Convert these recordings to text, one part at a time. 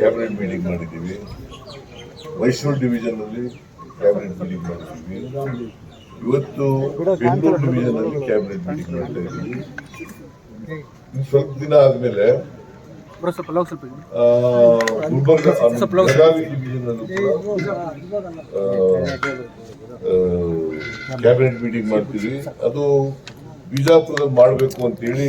Cabinet meeting ಮಾಡಿದ್ದೀವಿ. Mysuru division ಅಲ್ಲಿ cabinet meeting ಮಾಡಿದ್ದೀವಿ. ಇವತ್ತು ಬೆಂಗಳೂರು ಡಿವಿಷನ್ ಅಲ್ಲಿ ಕ್ಯಾಬಿನೆಟ್ ಮೀಟಿಂಗ್ ಮಾಡ್ತಾ ಇದ್ದೀವಿ. ಇನ್ನು ಸ್ವಲ್ಪ ದಿನ ಆದಮೇಲೆ ಗುಲ್ಬರ್ಗ ಬೆಳಗಾವಿ ಡಿವಿಷನ್ ಅಲ್ಲೂ ಕೂಡ ಕ್ಯಾಬಿನೆಟ್ ಮೀಟಿಂಗ್ ಮಾಡ್ತೀವಿ. ಅದು ಬಿಜಾಪುರದಲ್ಲಿ ಮಾಡಬೇಕು ಅಂತೇಳಿ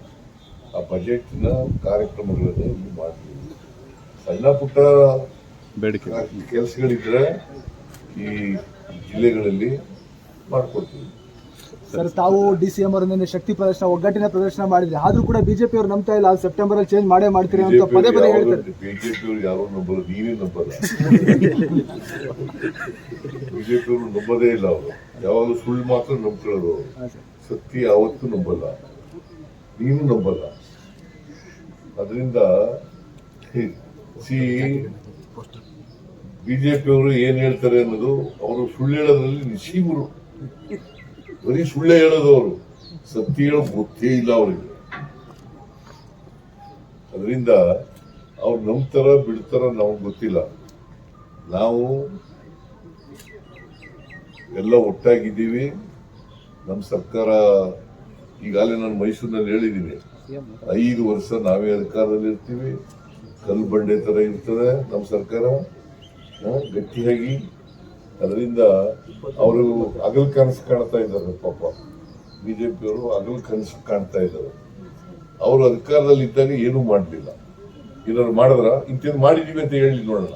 ಆ ಬಜೆಟ್ನ ನ ಕಾರ್ಯಕ್ರಮಗಳನ್ನು ಇಲ್ಲಿ ಮಾಡ್ತೀವಿ. ಸಣ್ಣ ಪುಟ್ಟ ಬೇಡಿಕೆ. ಕೆಲಸಗಳಿದ್ರೆ ಈ ಜಿಲ್ಲೆಗಳಲ್ಲಿ ಮಾಡ್ಕೊಡ್ತೀವಿ. ಸರ್ ತಾವು ಡಿ ಸಿ ಎಂ ಅವರ ಶಕ್ತಿ ಪ್ರದರ್ಶನ ಒಗ್ಗಟ್ಟಿನ ಪ್ರದರ್ಶನ ಮಾಡಿದ್ರೆ. ಆದ್ರೂ ಕೂಡ ಬಿಜೆಪಿ ಅವರು ನಂಬ್ತಾ ಇಲ್ಲ ಸೆಪ್ಟೆಂಬರ್ ಅಲ್ಲಿ ಚೇಂಜ್ ಮಾಡೇ ಮಾಡ್ತೀರಿ ಅಂತ ಪದೇ ಪದೇ ಹೇಳ್ತಾರೆ. ಬಿಜೆಪಿ ಅವರು ಯಾರು ನಂಬಲ್ಲ ನೀವೇ ನಂಬಲ್ಲ. ಬಿಜೆಪಿ ಅವರು ನಂಬದೇ ಇಲ್ಲ ಅವರು. ಯಾವಾಗಲೂ ಸುಳ್ಳು ಮಾತ್ರ ನಂಬ್ಕೊಳ್ಳೋದು. ಸತ್ಯ ಯಾವತ್ತೂ ನಂಬಲ್ಲ. ನೀನು ನಂಬಲ್ಲ. ಅದರಿಂದ ಬಿಜೆಪಿ ಅವರು ಏನ್ ಹೇಳ್ತಾರೆ ಅನ್ನೋದು ಅವರು ಸುಳ್ಳು ಹೇಳೋದ್ರಲ್ಲಿ ನಿಶೀಮರು ಬರೀ ಸುಳ್ಳೆ ಹೇಳೋದು ಅವರು ಸತ್ಯ ಹೇಳೋದು ಗೊತ್ತೇ ಇಲ್ಲ ಅವರಿಗೆ. ಅದರಿಂದ ಅವ್ರು ನಂಬ್ತಾರ ಬಿಡ್ತಾರ ನಾವು ಗೊತ್ತಿಲ್ಲ. ನಾವು ಎಲ್ಲ ಒಟ್ಟಾಗಿದ್ದೀವಿ. ನಮ್ಮ ಸರ್ಕಾರ ಈಗಾಗಲೇ ನಾನು ಮೈಸೂರಿನಲ್ಲಿ ಹೇಳಿದ್ದೀನಿ. ಐದು ವರ್ಷ ನಾವೇ ಅಧಿಕಾರದಲ್ಲಿ ಇರ್ತೀವಿ. ಕಲ್ಲು ಬಂಡೆ ತರ ಇರ್ತದೆ ನಮ್ಮ ಸರ್ಕಾರ. ಗಟ್ಟಿಯಾಗಿ. ಅದರಿಂದ ಅವರು ಹಗಲ್ ಕನಸು ಕಾಣ್ತಾ ಇದ್ದಾರೆ ಪಾಪ. ಬಿಜೆಪಿಯವರು ಅಗಲ ಕನಸು ಕಾಣ್ತಾ ಇದ್ದಾರೆ. ಅವರು ಅಧಿಕಾರದಲ್ಲಿ ಇದ್ದಾಗ ಏನೂ ಮಾಡಲಿಲ್ಲ. ಏನಾದ್ರು ಮಾಡಿದ್ರ? ಇಂಥದ್ದು ಮಾಡಿದೀವಿ ಅಂತ ಹೇಳಿ ನೋಡೋಣ.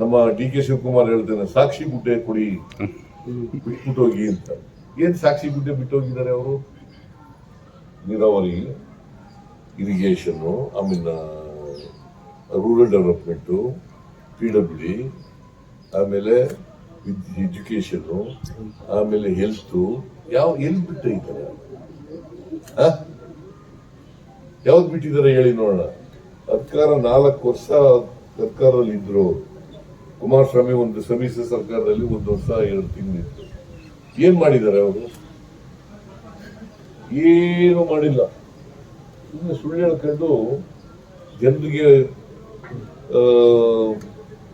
ನಮ್ಮ ಡಿ ಕೆ ಶಿವಕುಮಾರ್ ಹೇಳ್ತೇನೆ ಸಾಕ್ಷಿ ಗುಡ್ಡೆ ಕೊಡಿ ಬಿಟ್ಬಿಟ್ಟು ಹೋಗಿ ಅಂತ. ಏನ್ ಸಾಕ್ಷಿ ಗುಡ್ಡೆ ಬಿಟ್ಟೋಗಿದ್ದಾರೆ ಅವರು? ನೀರಾವರಿ irrigation I rural development P W D ಆಮೇಲೆ ಎಜುಕೇಶನ್ ಆಮೇಲೆ ಹೆಲ್ತ್ ಯಾವ, ಎಲ್ಲಿ ಬಿಟ್ಟಿದ್ದಾರೆ? ಯಾವ್ದು ಬಿಟ್ಟಿದ್ದಾರೆ ಹೇಳಿ ನೋಡೋಣ. ಅಧಿಕಾರ ನಾಲ್ಕು ವರ್ಷ ಸರ್ಕಾರದಲ್ಲಿ ಇದ್ರು. ಕುಮಾರಸ್ವಾಮಿ ಒಂದು ಸಮಿಶ್ರ ಸರ್ಕಾರದಲ್ಲಿ ಒಂದು ವರ್ಷ ಎರಡು ತಿಂಗಳಿತ್ತು ಏನ್ ಮಾಡಿದ್ದಾರೆ ಅವರು? ಏನು ಮಾಡಿಲ್ಲ. ಸುಮ್ಮನೆ ಸುಳ್ಳು ಹೇಳ್ಕೊಂಡು ಜನರಿಗೆ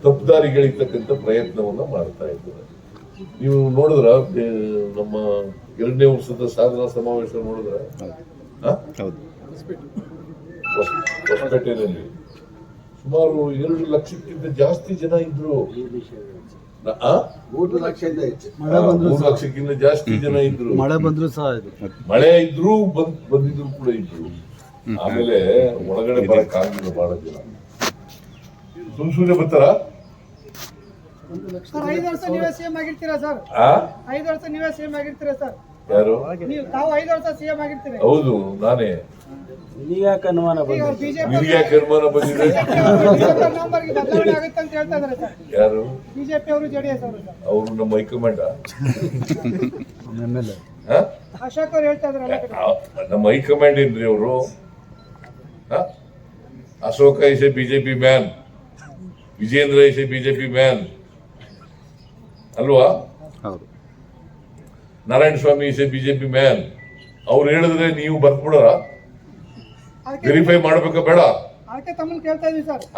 ತಪ್ಪುದಾರಿಗಳಿರ್ತಕ್ಕಂಥ ಪ್ರಯತ್ನವನ್ನ ಮಾಡ್ತಾ ಇದ್ದಾರೆ. ನೀವು ನೋಡಿದ್ರ ನಮ್ಮ ಎರಡನೇ ವರ್ಷದ ಸಾಧನಾ ಸಮಾವೇಶ ನೋಡಿದ್ರ? ಹೊಸಪೇಟೆಯಲ್ಲಿ. ಸುಮಾರು ಎರಡು ಲಕ್ಷಕ್ಕಿಂತ ಜಾಸ್ತಿ ಜನ ಇದ್ರು? ಮೂರು ಲಕ್ಷದಿಂದ ಹೆಚ್ಚು. ಬಂದ್ರು ಮೂರು ಲಕ್ಷಕ್ಕಿಂತ ಜಾಸ್ತಿ ಜನ ಇದ್ರು. ಮಳೆ ಬಂದ್ರು ಸಹ ಇದು. ಮಳೆ ಇದ್ರು ಬಂದ್ ಬಂದಿದ್ರು ಕೂಡ ಇದ್ರು. ಆಮೇಲೆ ಒಳಗಡೆ ಬರಕ್ ಆಗಿಲ್ಲ ಬಹಳ ಜನ. ಸುಮ್ ಸುಮ್ನೆ ಬರ್ತಾರ? ಸರ್ ಐದು ವರ್ಷ ನೀವೇ ಸಿಎಂ ಆಗಿರ್ತೀರಾ ಸರ್? ಆ? ಐದು ವರ್ಷ ನೀವೇ ಸಿಎಂ ಆಗಿರ್ತೀರಾ ಸರ್? ಯಾರು? ನೀವು ತಾವು ಐದು ವರ್ಷ ಸಿಎಂ ಆಗಿರ್ತೀರಿ. ಹೌದು ನಾನೇ. ಈಗ ಅನುಮಾನ ಬಂದಿದೆ? ಯಾಕೆ ಅನುಮಾನ ಬಂದಿದೆ? ನವಂಬರ್ಗೆ ಬದಲಾವಣೆ ಆಗುತ್ತೆ ಅಂತ ಹೇಳ್ತಾ ಇದಾರೆ ಸರ್. ಯಾರು? ಬಿಜೆಪಿ ಅವರು ಜೆಡಿಎಸ್ ಅವರು ಸರ್. ಅವರು ನಮ್ಮ ಹೈಕಮಾಂಡ? M L A. ಆ? ಅಶೋಕ್ ಅವ್ರು ಹೇಳ್ತಾ ಇದಾರೆ ಎಲ್ಲ ಕಡೆ. ಆ, ನಮ್ಮ ಹೈಕಮಾಂಡ್ ಏನ್ರಿ ಅವರು? Ashoka is a BJP man. Vijayendra is a BJP man. ಅಲ್ವಾ? ಹೌದು. Narayana Swamy is a BJP man. ಅವ್ರು ಹೇಳಿದ್ರೆ ನೀವು ಬರ್ಬಿಡೋರ ವೆರಿಫೈ ಮಾಡಬೇಕು ಬೇಡ.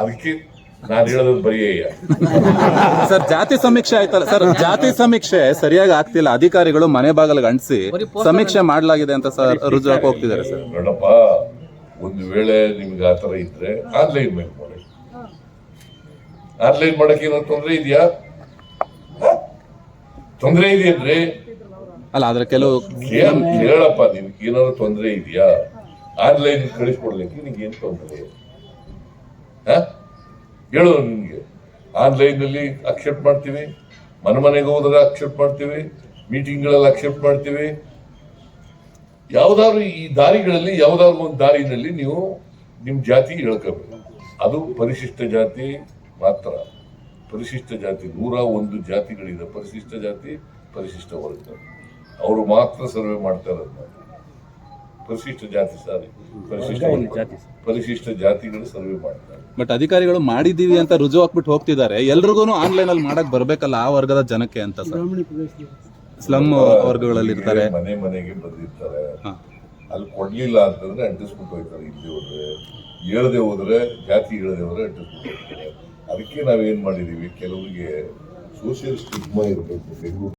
ಅದಕ್ಕೆ ನಾನು ಹೇಳೋದು ಬರೀ ಸರ್ ಜಾತಿ ಸಮೀಕ್ಷೆ ಆಯ್ತಲ್ಲ? ಸರ್ ಜಾತಿ ಸಮೀಕ್ಷೆ ಸರಿಯಾಗಿ ಆಗ್ತಿಲ್ಲ. ಅಧಿಕಾರಿಗಳು ಮನೆ ಬಾಗಿಲಿಗೆ ಅಂಟಿಸಿ ಸಮೀಕ್ಷೆ ಮಾಡಲಾಗಿದೆ ಅಂತ ಸರ್ ರುಜು ಹೋಗ್ತಿದ್ದಾರೆ ಸರ್. ನೋಡಪ್ಪ ಒಂದು ವೇಳೆ ನಿಮ್ಗೆ ಆ ತರ ಇದ್ರೆ ಆನ್ಲೈನ್ ಮೇಲೆ ಮಾಡಿ. ಆನ್ಲೈನ್ ಮಾಡಕ್ಕೆ ಏನಾದ್ರು ತೊಂದರೆ ಇದೆಯಾ? ತೊಂದರೆ ಇದೆಯನ್ರಿ ಅಲ್ಲ ಆದ್ರೆ ಕೆಲವು ಕೇಳ್ ಕೇಳಪ್ಪ ನಿಮ್ಗೆ ಏನಾದ್ರು ತೊಂದರೆ ಇದೆಯಾ? ಆನ್ಲೈನ್ ಕಳಿಸ್ಕೊಡ್ಲಿಕ್ಕೆ ನಿಮ್ಗೆ ಏನು ತೊಂದರೆ? ಹೇಳು ನಿಮ್ಗೆ ಆನ್ಲೈನ್ನಲ್ಲಿ ಅಕ್ಸೆಪ್ಟ್ ಮಾಡ್ತೀವಿ. ಮನೆ ಮನೆಗೆ ಹೋದ್ರೆ ಅಕ್ಸೆಪ್ಟ್ ಮಾಡ್ತೀವಿ. ಮೀಟಿಂಗ್ಗಳಲ್ಲಿ ಅಕ್ಸೆಪ್ಟ್ ಮಾಡ್ತೀವಿ. ಯಾವ್ದಾದ್ರು ಈ ದಾರಿಗಳಲ್ಲಿ, ಯಾವ್ದಾದ್ರು ಒಂದು ದಾರಿನಲ್ಲಿ ನೀವು ನಿಮ್ ಜಾತಿ ಹೇಳ್ಕೋಬೇಕು. ಅದು ಪರಿಶಿಷ್ಟ ಜಾತಿ ಮಾತ್ರ. ಪರಿಶಿಷ್ಟ ಜಾತಿ, ನೂರ ಒಂದು ಜಾತಿಗಳಿದೆ. ಪರಿಶಿಷ್ಟ ಜಾತಿ, ಪರಿಶಿಷ್ಟ ವರ್ಗ. ಅವರು ಮಾತ್ರ ಸರ್ವೆ ಮಾಡ್ತಾ ಇರೋದು ಪರಿಶಿಷ್ಟ ಜಾತಿ ಸಾರಿ. ಪರಿಶಿಷ್ಟ. ಪರಿಶಿಷ್ಟ ಜಾತಿಗಳು ಸರ್ವೆ ಮಾಡ್ತಾರೆ. ಬಟ್ ಅಧಿಕಾರಿಗಳು ಮಾಡಿದೀವಿ ಅಂತ ರುಜು ಹಾಕ್ಬಿಟ್ಟು ಹೋಗ್ತಿದ್ದಾರೆ. ಎಲ್ರಿಗೂ ಆನ್ಲೈನ್ ಅಲ್ಲಿ ಮಾಡಕ್ ಬರ್ಬೇಕಲ್ಲ ಆ ವರ್ಗದ ಜನಕ್ಕೆ ಅಂತ ಸರ್. ಸ್ಲಮ್ ವರ್ಗಗಳಲ್ಲಿ ಇರ್ತಾರೆ. ಮನೆ ಮನೆಗೆ ಬಂದಿರ್ತಾರೆ. ಹಾ. ಅಲ್ಲಿ ಕೊಡ್ಲಿಲ್ಲ ಅಂತಂದ್ರೆ ಅಂಟಿಸ್ಬಿಟ್ಟು ಹೋಗ್ತಾರೆ ಇಲ್ಲಿ ಹೋದ್ರೆ ಹೇಳದೆ ಹೋದ್ರೆ ಜಾತಿ ಹೇಳದೆ ಹೋದ್ರೆ ಅಂಟಿಸ್ಬಿಟ್ಟು ಹೋಗ್ತಾರೆ ಅದಕ್ಕೆ ನಾವೇನ್ ಮಾಡಿದೀವಿ? ಕೆಲವರಿಗೆ ಸೋಷಿಯಲ್ ಸ್ಟಿಗ್ಮಾ ಇರಬೇಕು. ಬೆಂಗಳೂರು